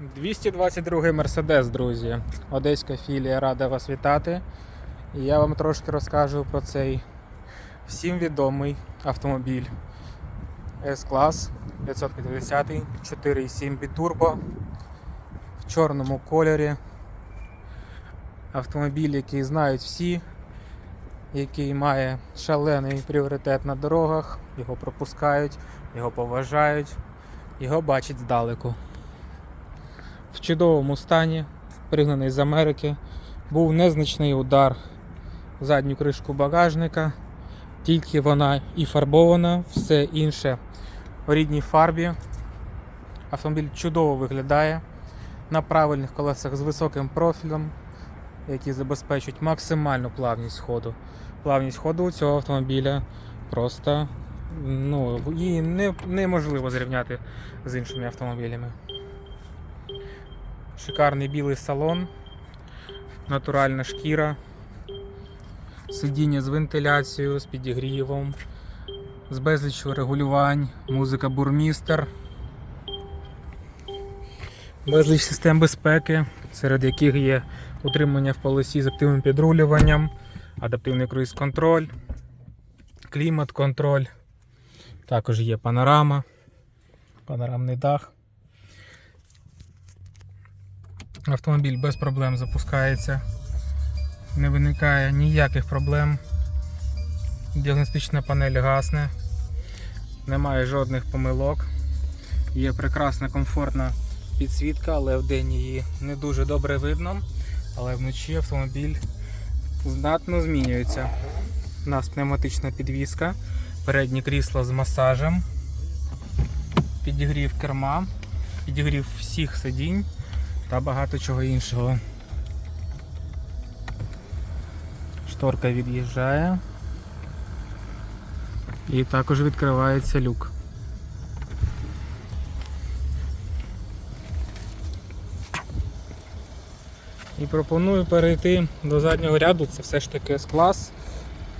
222 Мерседес, друзі. Одеська філія рада вас вітати. І я вам трошки розкажу про цей всім відомий автомобіль S-клас 550 4,7 бітурбо в чорному кольорі. Автомобіль, який знають всі, який має шалений пріоритет на дорогах, його пропускають, його поважають, його бачать здалеку в чудовому стані, пригнаний з Америки. Був незначний удар в задню кришку багажника, тільки вона і фарбована, все інше в рідній фарбі. Автомобіль чудово виглядає на правильних колесах з високим профілем, які забезпечують максимальну плавність ходу. Плавність ходу у цього автомобіля просто ну, її не, неможливо зрівняти з іншими автомобілями. Шикарний білий салон, натуральна шкіра, сидіння з вентиляцією, з підігрівом, з безліччю регулювань, музика бурмістер, безліч систем безпеки, серед яких є утримання в полосі з активним підрулюванням, адаптивний круїз-контроль, клімат-контроль, також є панорама, панорамний дах. Автомобіль без проблем запускається, не виникає ніяких проблем. Діагностична панель гасне, немає жодних помилок. Є прекрасна комфортна підсвітка, але вдень її не дуже добре видно. Але вночі автомобіль знатно змінюється. У нас пневматична підвіска, переднє крісло з масажем, підігрів керма, підігрів всіх сидінь та багато чого іншого. Шторка від'їжджає. І також відкривається люк. І пропоную перейти до заднього ряду. Це все ж таки С-клас.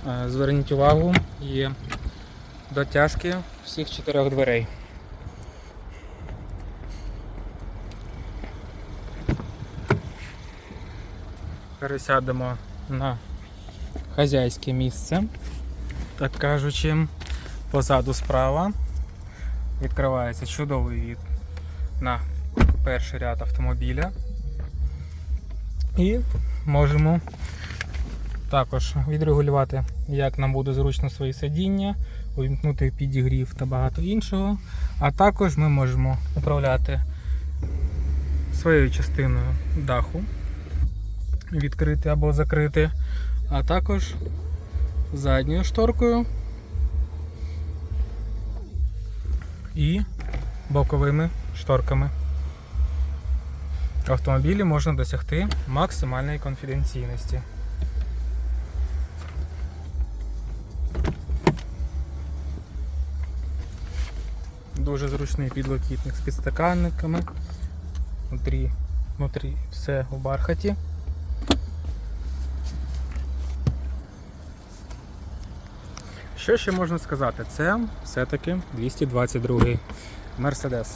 Е, Зверніть увагу, є дотяжки всіх чотирьох дверей. Пересядемо на хазяйське місце, так кажучи, позаду справа. Відкривається чудовий від на перший ряд автомобіля. І можемо також відрегулювати, як нам буде зручно свої сидіння, увімкнути підігрів та багато іншого. А також ми можемо управляти своєю частиною даху відкрити або закрити, а також задньою шторкою і боковими шторками. В автомобілі можна досягти максимальної конфіденційності. Дуже зручний підлокітник з підстаканниками. Внутрі, внутрі все у бархаті. Що ще можна сказати? Це все-таки 222 Mercedes.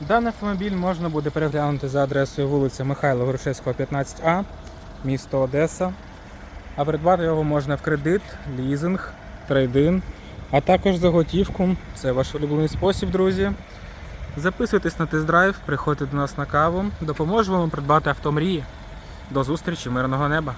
Даний автомобіль можна буде переглянути за адресою вулиця Михайла Грушевського, 15А, місто Одеса. А придбати його можна в кредит, лізинг, трейдин, а також за готівку. Це ваш улюблений спосіб, друзі. Записуйтесь на тест-драйв, приходьте до нас на каву, допоможемо вам придбати авто мрії. До зустрічі, мирного неба!